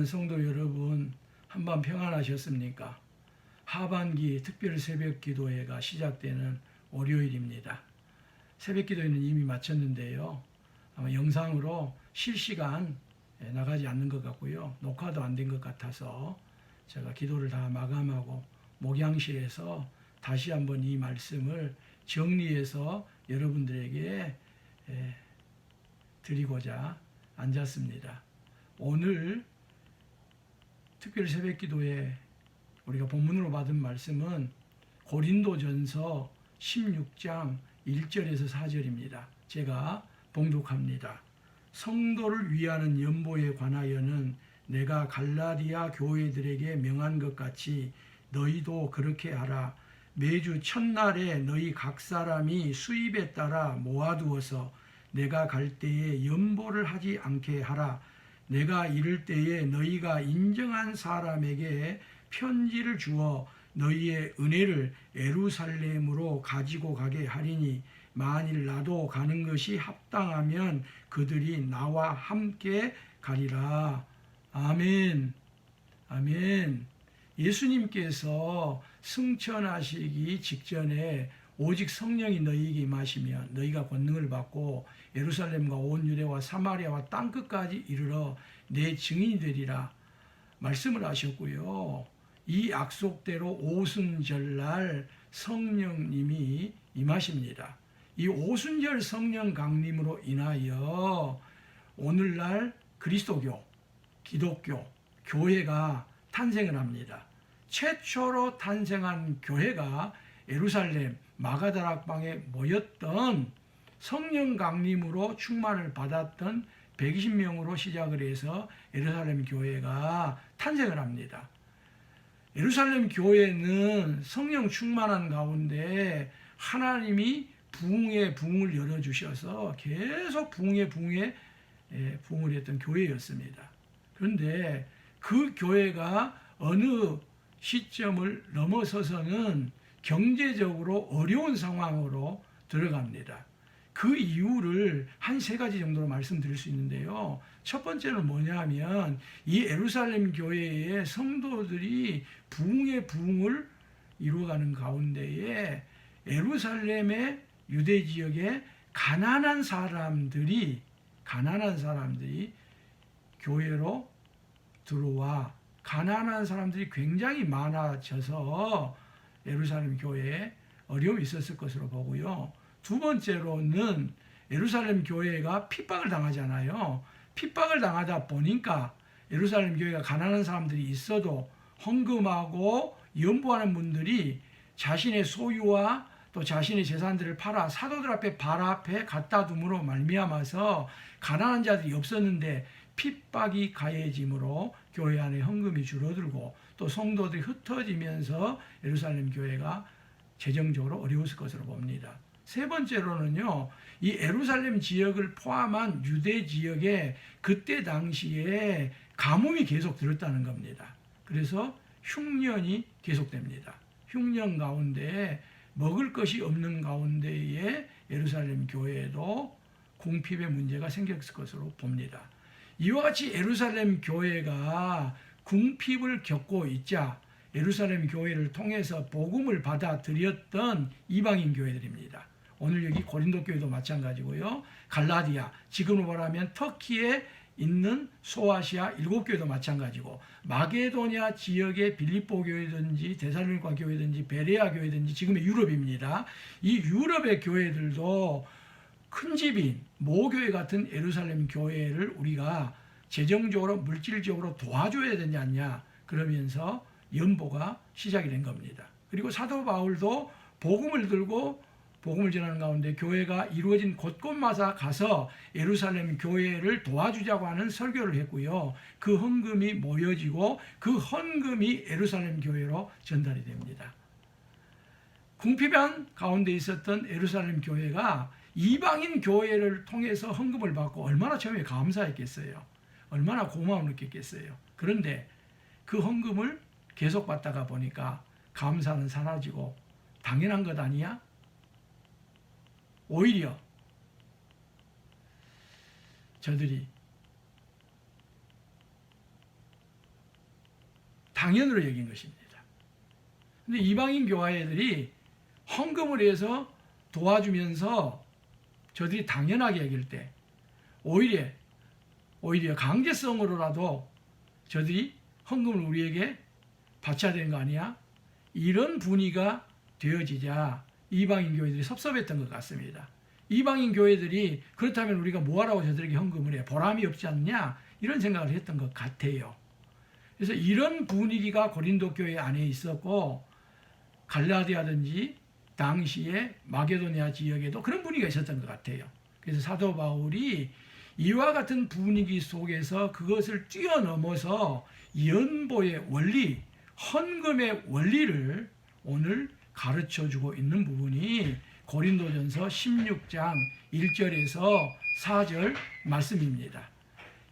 사랑하는 성도 여러분, 한밤 평안하셨습니까? 하반기 특별 새벽 기도회가 시작되는 월요일입니다. 새벽 기도회는 이미 마쳤는데요. 아마 영상으로 실시간 예, 나가지 않는 것 같고요. 녹화도 안 된 것 같아서 제가 기도를 다 마감하고 목양실에서 다시 한번 이 말씀을 정리해서 여러분들에게 예, 드리고자 앉았습니다. 오늘 특별 새벽 기도에 우리가 본문으로 받은 말씀은 고린도전서 16장 1절에서 4절입니다. 제가 봉독합니다. 성도를 위하는 연보에 관하여는 내가 갈라디아 교회들에게 명한 것 같이 너희도 그렇게 하라. 매주 첫날에 너희 각 사람이 수입에 따라 모아두어서 내가 갈 때에 연보를 하지 않게 하라. 내가 이를 때에 너희가 인정한 사람에게 편지를 주어 너희의 은혜를 에루살렘으로 가지고 가게 하리니 만일 나도 가는 것이 합당하면 그들이 나와 함께 가리라. 아멘. 아멘. 예수님께서 승천하시기 직전에 오직 성령이 너희에게 임하시면 너희가 권능을 받고 예루살렘과 온 유대와 사마리아와 땅 끝까지 이르러 내 증인이 되리라 말씀을 하셨고요. 이 약속대로 오순절날 성령님이 임하십니다. 이 오순절 성령 강림으로 인하여 오늘날 그리스도교, 기독교, 교회가 탄생을 합니다. 최초로 탄생한 교회가 예루살렘 마가다락방에 모였던 성령 강림으로 충만을 받았던 120명으로 시작을 해서 예루살렘 교회가 탄생을 합니다. 예루살렘 교회는 성령 충만한 가운데 하나님이 부흥의 부흥을 열어주셔서 계속 부흥의 부흥에 예, 부흥을 했던 교회였습니다. 그런데 그 교회가 어느 시점을 넘어서서는 경제적으로 어려운 상황으로 들어갑니다. 그 이유를 한 세 가지 정도로 말씀드릴 수 있는데요. 첫 번째는 뭐냐면 이 에루살렘 교회의 성도들이 부흥의 부흥을 이루어가는 가운데에 에루살렘의 유대 지역에 가난한 사람들이 가난한 사람들이 교회로 들어와 가난한 사람들이 굉장히 많아져서 예루살렘 교회에 어려움이 있었을 것으로 보고요. 두 번째로는 예루살렘 교회가 핍박을 당하잖아요. 핍박을 당하다 보니까 예루살렘 교회가 가난한 사람들이 있어도 헌금하고 연보하는 분들이 자신의 소유와 또 자신의 재산들을 팔아 사도들 앞에 발 앞에 갖다 둠으로 말미암아서 가난한 자들이 없었는데 핍박이 가해짐으로 교회 안에 헌금이 줄어들고 또 성도들이 흩어지면서 예루살렘 교회가 재정적으로 어려웠을 것으로 봅니다. 세 번째로는요, 이 에루살렘 지역을 포함한 유대 지역에 그때 당시에 가뭄이 계속 들었다는 겁니다. 그래서 흉년이 계속됩니다. 흉년 가운데 먹을 것이 없는 가운데에 예루살렘 교회에도 궁핍의 문제가 생겼을 것으로 봅니다. 이와 같이 예루살렘 교회가 궁핍을 겪고 있자 예루살렘 교회를 통해서 복음을 받아들였던 이방인 교회들입니다. 오늘 여기 고린도 교회도 마찬가지고요. 갈라디아, 지금으로 말하면 터키에 있는 소아시아 일곱 교회도 마찬가지고 마게도냐 지역의 빌립보 교회든지 데살로니가 교회든지 베레아 교회든지 지금의 유럽입니다. 이 유럽의 교회들도 큰 집인 모교회 같은 예루살렘 교회를 우리가 재정적으로 물질적으로 도와줘야 되지 않냐 그러면서 연보가 시작이 된 겁니다. 그리고 사도 바울도 복음을 들고 복음을 전하는 가운데 교회가 이루어진 곳곳마다 가서 예루살렘 교회를 도와주자고 하는 설교를 했고요. 그 헌금이 모여지고 그 헌금이 예루살렘 교회로 전달이 됩니다. 궁핍한 가운데 있었던 예루살렘 교회가 이방인 교회를 통해서 헌금을 받고 얼마나 처음에 감사했겠어요. 얼마나 고마움을 느꼈겠어요. 그런데 그 헌금을 계속 받다가 보니까 감사는 사라지고 당연한 것 아니야? 오히려 저들이 당연으로 여긴 것입니다. 근데 이방인 교회들이 헌금을 해서 도와주면서 저들이 당연하게 여길 때 오히려 오히려 강제성으로라도 저들이 헌금을 우리에게 바쳐야 되는 거 아니야? 이런 분위기가 되어지자 이방인 교회들이 섭섭했던 것 같습니다. 이방인 교회들이 그렇다면 우리가 뭐하라고 저들에게 헌금을 해? 보람이 없지 않냐? 이런 생각을 했던 것 같아요. 그래서 이런 분위기가 고린도 교회 안에 있었고 갈라디아든지 당시에 마게도니아 지역에도 그런 분위기가 있었던 것 같아요. 그래서 사도 바울이 이와 같은 분위기 속에서 그것을 뛰어넘어서 연보의 원리, 헌금의 원리를 오늘 가르쳐 주고 있는 부분이 고린도전서 16장 1절에서 4절 말씀입니다.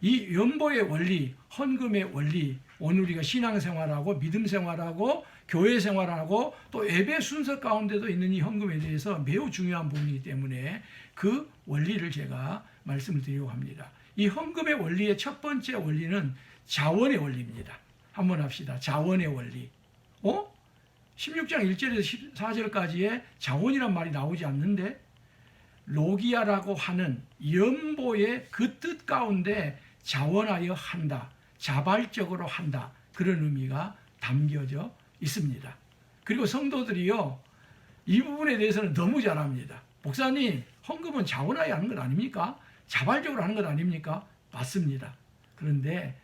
이 연보의 원리, 헌금의 원리, 오늘 우리가 신앙생활하고 믿음 생활하고 교회 생활하고 또 예배 순서 가운데도 있는 이 헌금에 대해서 매우 중요한 부분이기 때문에 그 원리를 제가 말씀을 드리려고 합니다. 이 헌금의 원리의 첫 번째 원리는 자원의 원리입니다. 한번 합시다. 자원의 원리. 어? 16장 1절에서 14절까지의 자원이란 말이 나오지 않는데 로기아라고 하는 연보의 그 뜻 가운데 자원하여 한다. 자발적으로 한다. 그런 의미가 담겨져 있습니다. 그리고 성도들이요. 이 부분에 대해서는 너무 잘합니다. 목사님, 헌금은 자원하여 하는 것 아닙니까? 자발적으로 하는 것 아닙니까? 맞습니다. 그런데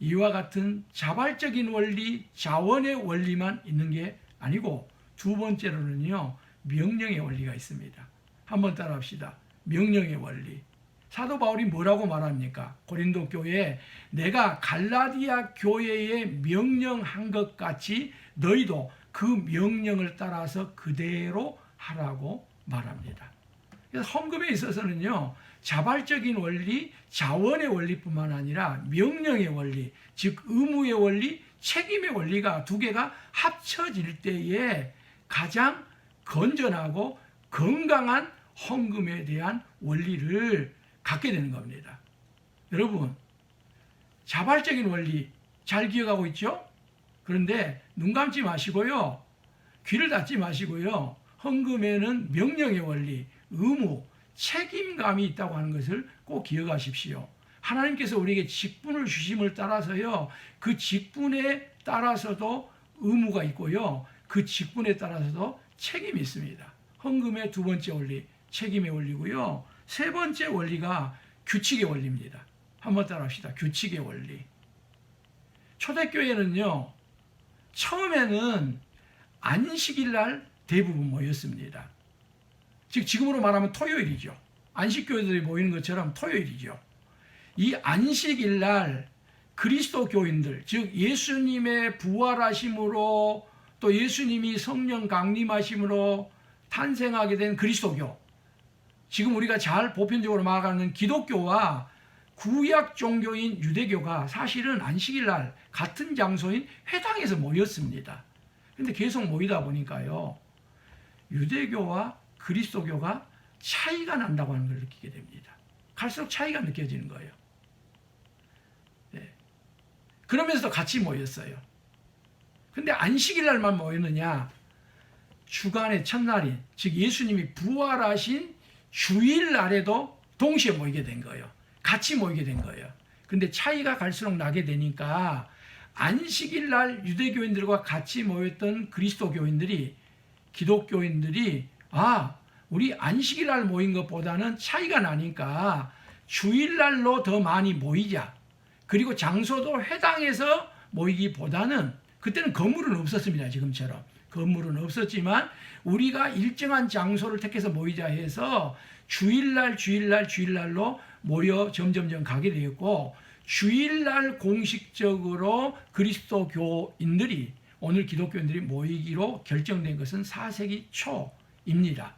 이와 같은 자발적인 원리, 자원의 원리만 있는 게 아니고 두 번째로는요. 명령의 원리가 있습니다. 한번 따라 합시다. 명령의 원리. 사도 바울이 뭐라고 말합니까? 고린도 교회에 내가 갈라디아 교회에 명령한 것 같이 너희도 그 명령을 따라서 그대로 하라고 말합니다. 그래서 헌금에 있어서는요, 자발적인 원리, 자원의 원리뿐만 아니라 명령의 원리, 즉 의무의 원리, 책임의 원리가 두 개가 합쳐질 때에 가장 건전하고 건강한 헌금에 대한 원리를 갖게 되는 겁니다. 여러분, 자발적인 원리 잘 기억하고 있죠? 그런데 눈 감지 마시고요. 귀를 닫지 마시고요. 헌금에는 명령의 원리, 의무, 책임감이 있다고 하는 것을 꼭 기억하십시오. 하나님께서 우리에게 직분을 주심을 따라서요. 그 직분에 따라서도 의무가 있고요. 그 직분에 따라서도 책임이 있습니다. 헌금의 두 번째 원리, 책임의 원리고요. 세 번째 원리가 규칙의 원리입니다. 한번 따라합시다. 규칙의 원리. 초대교회는요, 처음에는 안식일 날 대부분 모였습니다. 즉, 지금으로 말하면 토요일이죠. 안식교회들이 모이는 것처럼 토요일이죠. 이 안식일 날 그리스도 교인들, 즉, 예수님의 부활하심으로 또 예수님이 성령 강림하심으로 탄생하게 된 그리스도교, 지금 우리가 잘 보편적으로 말하는 기독교와 구약 종교인 유대교가 사실은 안식일 날 같은 장소인 회당에서 모였습니다. 근데 계속 모이다 보니까요. 유대교와 그리스도교가 차이가 난다고 하는 걸 느끼게 됩니다. 갈수록 차이가 느껴지는 거예요. 네. 그러면서도 같이 모였어요. 근데 안식일 날만 모였느냐? 주간의 첫날인, 즉 예수님이 부활하신 주일 날에도 동시에 모이게 된 거예요. 같이 모이게 된 거예요. 근데 차이가 갈수록 나게 되니까 안식일 날 유대교인들과 같이 모였던 그리스도 교인들이 기독교인들이 아, 우리 안식일 날 모인 것보다는 차이가 나니까 주일 날로 더 많이 모이자. 그리고 장소도 회당에서 모이기보다는 그때는 건물은 없었습니다. 지금처럼. 건물은 없었지만 우리가 일정한 장소를 택해서 모이자 해서 주일날 주일날 주일날로 모여 점점점 가게 되었고 주일날 공식적으로 그리스도교인들이 오늘 기독교인들이 모이기로 결정된 것은 4세기 초입니다.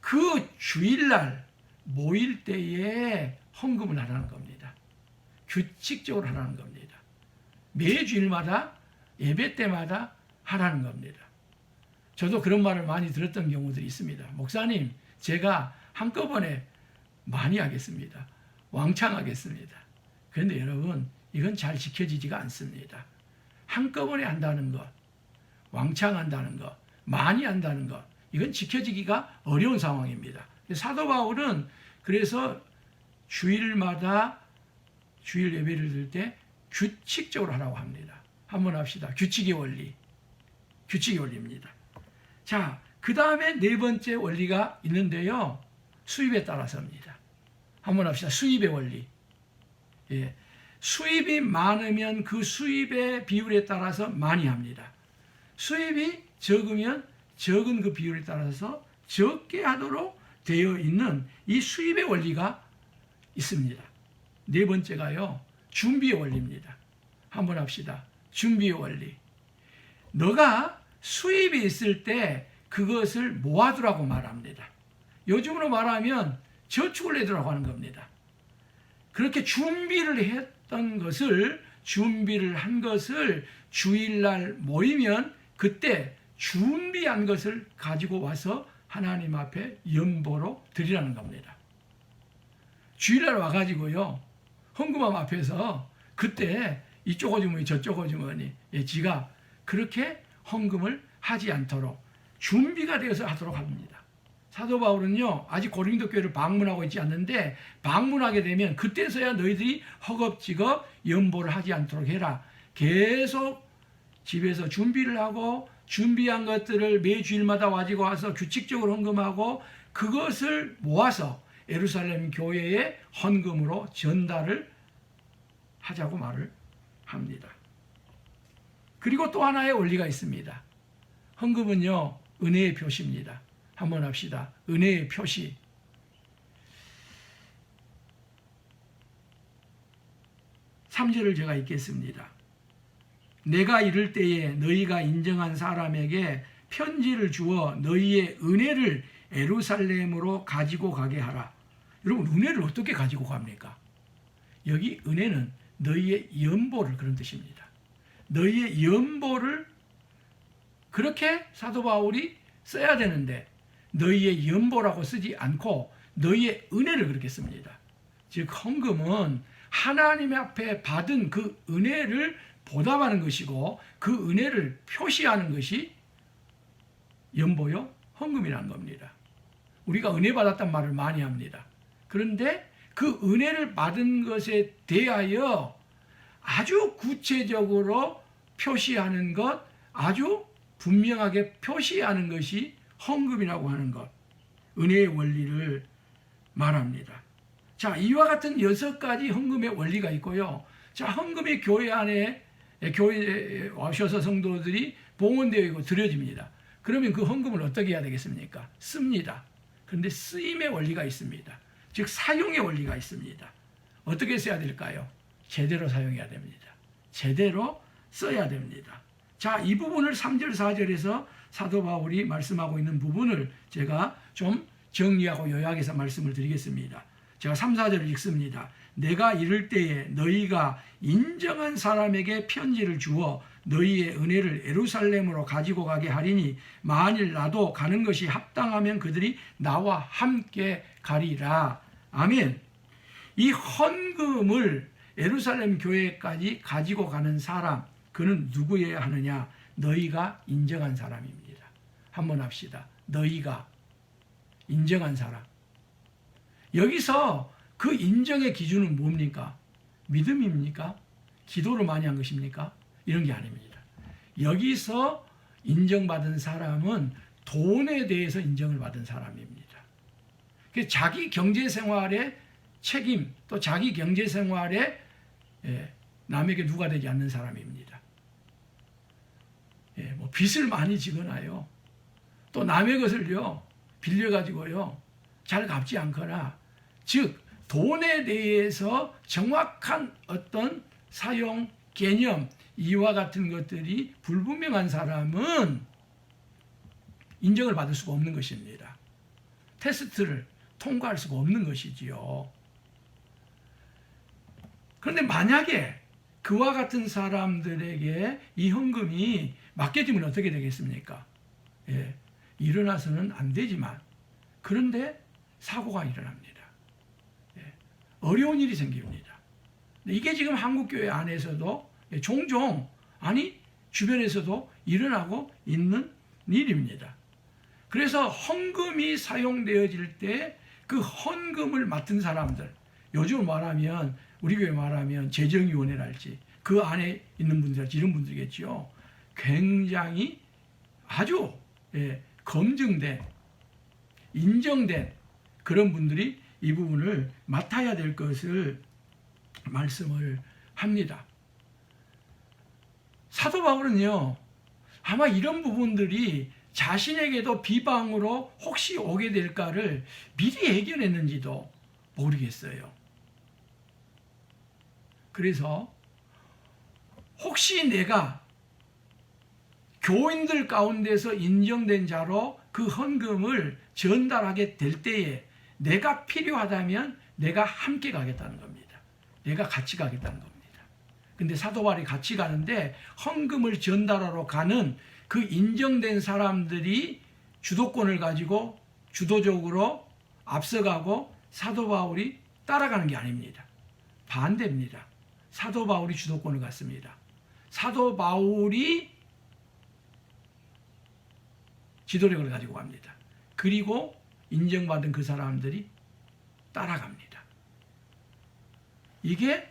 그 주일날 모일 때에 헌금을 하라는 겁니다. 규칙적으로 하라는 겁니다. 매 주일마다 예배 때마다 하라는 겁니다. 저도 그런 말을 많이 들었던 경우들이 있습니다. 목사님, 제가 한꺼번에 많이 하겠습니다. 왕창 하겠습니다. 그런데 여러분, 이건 잘 지켜지지가 않습니다. 한꺼번에 한다는 것, 왕창 한다는 것, 많이 한다는 것, 이건 지켜지기가 어려운 상황입니다. 사도 바울은 그래서 주일마다 주일 예배를 드릴 때 규칙적으로 하라고 합니다. 한번 합시다. 규칙의 원리. 규칙의 원리입니다. 자, 그 다음에 네 번째 원리가 있는데요. 수입에 따라서입니다. 한번 합시다. 수입의 원리. 예. 수입이 많으면 그 수입의 비율에 따라서 많이 합니다. 수입이 적으면 적은 그 비율에 따라서 적게 하도록 되어 있는 이 수입의 원리가 있습니다. 네 번째가요. 준비의 원리입니다. 한번 합시다. 준비의 원리. 너가 수입이 있을 때 그것을 모아두라고 말합니다. 요즘으로 말하면 저축을 해두라고 하는 겁니다. 그렇게 준비를 했던 것을 준비를 한 것을 주일날 모이면 그때 준비한 것을 가지고 와서 하나님 앞에 연보로 드리라는 겁니다. 주일날 와가지고요 헌금함 앞에서 그때 이쪽 어주머니 저쪽 어주머니 예, 지가 그렇게 헌금을 하지 않도록 준비가 되어서 하도록 합니다. 사도 바울은요 아직 고린도 교회를 방문하고 있지 않는데 방문하게 되면 그때서야 너희들이 허겁지겁 연보를 하지 않도록 해라. 계속 집에서 준비를 하고 준비한 것들을 매 주일마다 가지고 와서 규칙적으로 헌금하고 그것을 모아서 예루살렘 교회에 헌금으로 전달을 하자고 말을 합니다. 그리고 또 하나의 원리가 있습니다. 헌금은요, 은혜의 표시입니다. 한번 합시다. 은혜의 표시. 삼절을 제가 읽겠습니다. 내가 이를 때에 너희가 인정한 사람에게 편지를 주어 너희의 은혜를 에루살렘으로 가지고 가게 하라. 여러분 은혜를 어떻게 가지고 갑니까? 여기 은혜는 너희의 연보를 그런 뜻입니다. 너희의 연보를 그렇게 사도 바울이 써야 되는데 너희의 연보라고 쓰지 않고 너희의 은혜를 그렇게 씁니다. 즉 헌금은 하나님 앞에 받은 그 은혜를 보답하는 것이고 그 은혜를 표시하는 것이 연보요 헌금이라는 겁니다. 우리가 은혜 받았단 말을 많이 합니다. 그런데 그 은혜를 받은 것에 대하여 아주 구체적으로 표시하는 것, 아주 분명하게 표시하는 것이 헌금이라고 하는 것, 은혜의 원리를 말합니다. 자, 이와 같은 여섯 가지 헌금의 원리가 있고요. 자, 헌금이 교회 안에 교회에 와셔서 성도들이 봉헌되어 있고 드려집니다. 그러면 그 헌금을 어떻게 해야 되겠습니까? 씁니다. 그런데 쓰임의 원리가 있습니다. 즉 사용의 원리가 있습니다. 어떻게 써야 될까요? 제대로 사용해야 됩니다. 제대로 써야 됩니다. 자, 이 부분을 3절, 4절에서 사도 바울이 말씀하고 있는 부분을 제가 좀 정리하고 요약해서 말씀을 드리겠습니다. 제가 3, 4절을 읽습니다. 내가 이를 때에 너희가 인정한 사람에게 편지를 주어 너희의 은혜를 에루살렘으로 가지고 가게 하리니 만일 나도 가는 것이 합당하면 그들이 나와 함께 가리라. 아멘. 이 헌금을 에루살렘 교회까지 가지고 가는 사람 그는 누구여야 하느냐? 너희가 인정한 사람입니다. 한번 합시다. 너희가 인정한 사람. 여기서 그 인정의 기준은 뭡니까? 믿음입니까? 기도를 많이 한 것입니까? 이런 게 아닙니다. 여기서 인정받은 사람은 돈에 대해서 인정을 받은 사람입니다. 자기 경제 생활의 책임 또 자기 경제 생활에 예, 남에게 누가 되지 않는 사람입니다. 예, 뭐 빚을 많이 지거나요. 또 남의 것을요 빌려 가지고요 잘 갚지 않거나 즉 돈에 대해서 정확한 어떤 사용 개념 이와 같은 것들이 불분명한 사람은 인정을 받을 수가 없는 것입니다. 테스트를 통과할 수가 없는 것이지요. 그런데 만약에 그와 같은 사람들에게 이 헌금이 맡겨지면 어떻게 되겠습니까? 예, 일어나서는 안 되지만 그런데 사고가 일어납니다. 예, 어려운 일이 생깁니다. 이게 지금 한국 교회 안에서도 종종 아니 주변에서도 일어나고 있는 일입니다. 그래서 헌금이 사용되어질 때 그 헌금을 맡은 사람들 요즘 말하면 우리 교회 말하면 재정위원회랄지 그 안에 있는 분들랄지 이런 분들이겠죠. 굉장히 아주 예, 검증된 인정된 그런 분들이 이 부분을 맡아야 될 것을 말씀을 합니다. 사도 바울은요, 아마 이런 부분들이 자신에게도 비방으로 혹시 오게 될까를 미리 예견했는지도 모르겠어요. 그래서 혹시 내가 교인들 가운데서 인정된 자로 그 헌금을 전달하게 될 때에 내가 필요하다면 내가 함께 가겠다는 겁니다. 내가 같이 가겠다는 겁니다. 근데 사도 바울이 같이 가는데 헌금을 전달하러 가는 그 인정된 사람들이 주도권을 가지고 주도적으로 앞서가고 사도 바울이 따라가는 게 아닙니다. 반대입니다. 사도 바울이 주도권을 갖습니다. 사도 바울이 지도력을 가지고 갑니다. 그리고 인정받은 그 사람들이 따라갑니다. 이게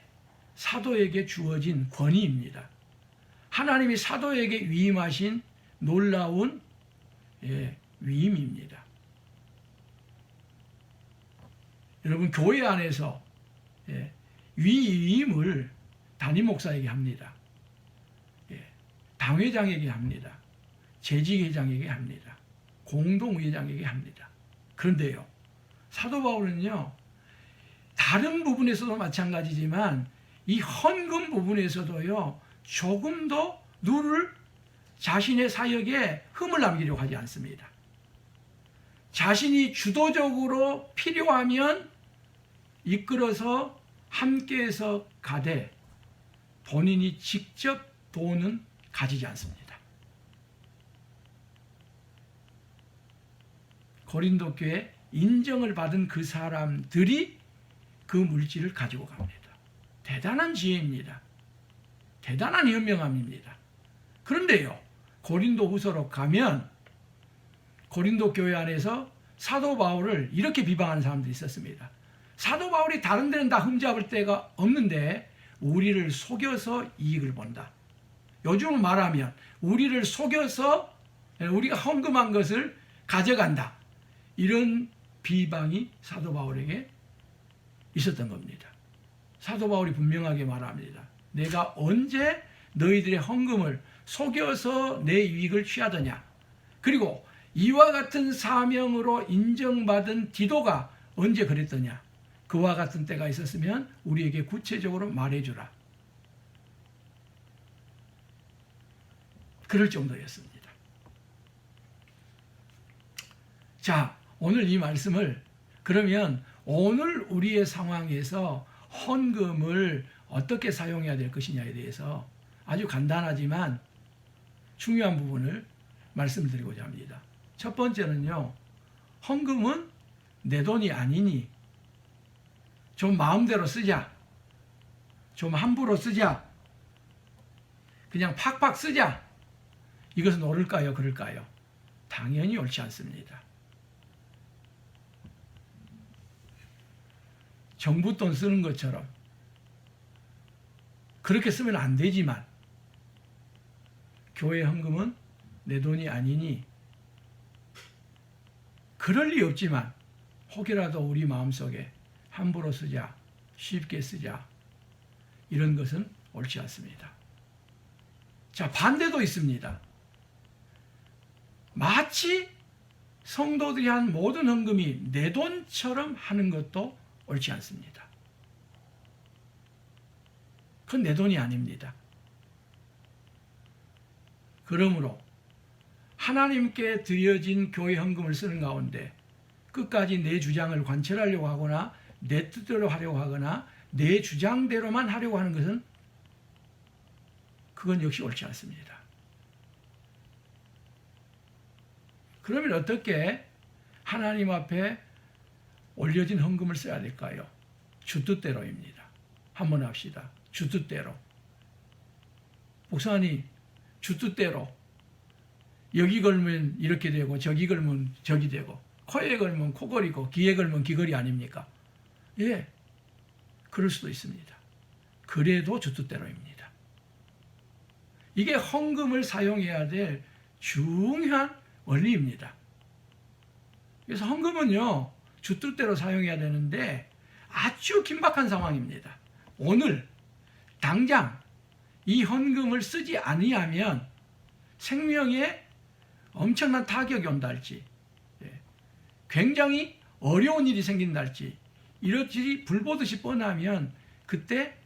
사도에게 주어진 권위입니다. 하나님이 사도에게 위임하신 놀라운 예, 위임입니다. 여러분 교회 안에서 예, 위임을 담임 목사에게 합니다. 예, 당회장에게 합니다. 재직회장에게 합니다. 공동회장에게 합니다. 그런데요, 사도 바울은요, 다른 부분에서도 마찬가지지만 이 헌금 부분에서도요, 조금 더 누를 자신의 사역에 흠을 남기려고 하지 않습니다. 자신이 주도적으로 필요하면 이끌어서 함께해서 가되 본인이 직접 돈은 가지지 않습니다. 고린도 교회 인정을 받은 그 사람들이 그 물질을 가지고 갑니다. 대단한 지혜입니다. 대단한 현명함입니다. 그런데요, 고린도 후서로 가면 고린도 교회 안에서 사도 바울을 이렇게 비방하는 사람들이 있었습니다. 사도 바울이 다른 데는 다 흠잡을 데가 없는데 우리를 속여서 이익을 본다. 요즘 말하면 우리를 속여서 우리가 헌금한 것을 가져간다. 이런 비방이 사도 바울에게 있었던 겁니다. 사도 바울이 분명하게 말합니다. 내가 언제 너희들의 헌금을 속여서 내 이익을 취하더냐. 그리고 이와 같은 사명으로 인정받은 디도가 언제 그랬더냐. 그와 같은 때가 있었으면 우리에게 구체적으로 말해주라. 그럴 정도였습니다. 자, 오늘 이 말씀을 그러면 오늘 우리의 상황에서 헌금을 어떻게 사용해야 될 것이냐에 대해서 아주 간단하지만 중요한 부분을 말씀드리고자 합니다. 첫 번째는요, 헌금은 내 돈이 아니니 좀 마음대로 쓰자. 좀 함부로 쓰자. 그냥 팍팍 쓰자. 이것은 옳을까요? 그럴까요? 당연히 옳지 않습니다. 정부 돈 쓰는 것처럼 그렇게 쓰면 안 되지만 교회 헌금은 내 돈이 아니니 그럴 리 없지만 혹이라도 우리 마음속에 함부로 쓰자 쉽게 쓰자 이런 것은 옳지 않습니다. 자 반대도 있습니다. 마치 성도들이 한 모든 헌금이 내 돈처럼 하는 것도 옳지 않습니다. 그건 내 돈이 아닙니다. 그러므로 하나님께 드려진 교회 헌금을 쓰는 가운데 끝까지 내 주장을 관철하려고 하거나 내 뜻대로 하려고 하거나 내 주장대로만 하려고 하는 것은 그건 역시 옳지 않습니다. 그러면 어떻게 하나님 앞에 올려진 헌금을 써야 될까요? 주 뜻대로입니다. 한번 합시다. 주 뜻대로. 목사님 주 뜻대로 여기 걸면 이렇게 되고 저기 걸면 저기 되고 코에 걸면 코걸이고 귀에 걸면 귀걸이 아닙니까? 예, 그럴 수도 있습니다. 그래도 주 뜻대로입니다. 이게 헌금을 사용해야 될 중요한 원리입니다. 그래서 헌금은요, 주 뜻대로 사용해야 되는데 아주 긴박한 상황입니다. 오늘, 당장 이 헌금을 쓰지 아니하면 생명에 엄청난 타격이 온다 할지, 예, 굉장히 어려운 일이 생긴다 할지, 이렇지 불보듯이 뻔하면 그때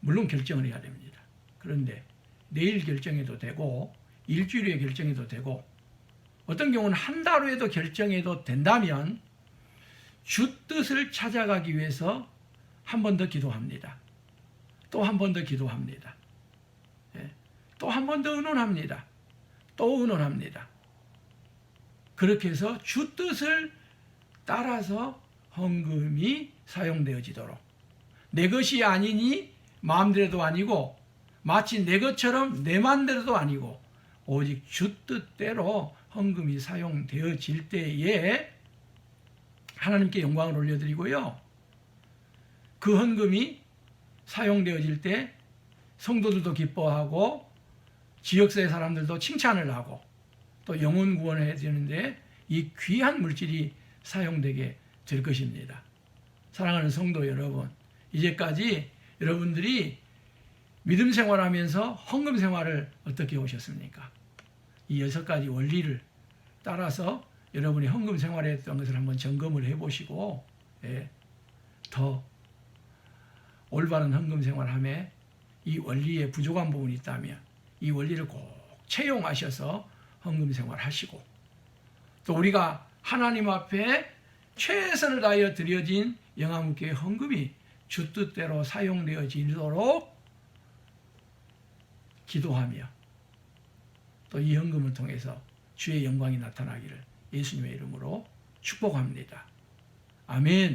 물론 결정을 해야 됩니다. 그런데 내일 결정해도 되고 일주일에 결정해도 되고 어떤 경우는 한 달 후에도 결정해도 된다면 주 뜻을 찾아가기 위해서 한 번 더 기도합니다. 또 한 번 더 기도합니다. 예, 또한 번 더 의논합니다. 또 의논합니다. 그렇게 해서 주 뜻을 따라서 헌금이 사용되어지도록 내 것이 아니니 마음대로도 아니고 마치 내 것처럼 내 마음대로도 아니고 오직 주 뜻대로 헌금이 사용되어질 때에 하나님께 영광을 올려드리고요. 그 헌금이 사용되어질 때 성도들도 기뻐하고 지역사회 사람들도 칭찬을 하고 또 영혼 구원을 해야 되는데 이 귀한 물질이 사용되게 될 것입니다. 사랑하는 성도 여러분, 이제까지 여러분들이 믿음 생활하면서 헌금 생활을 어떻게 오셨습니까? 이 여섯 가지 원리를 따라서 여러분이 헌금 생활했던 것을 한번 점검을 해보시고 예, 더 올바른 헌금 생활함에 이 원리에 부족한 부분이 있다면 이 원리를 꼭 채용하셔서 헌금 생활하시고 또 우리가 하나님 앞에 최선을 다하여 드려진 영암교회 헌금이 주 뜻대로 사용되어지도록 기도하며 또 이 헌금을 통해서 주의 영광이 나타나기를 예수님의 이름으로 축복합니다. 아멘.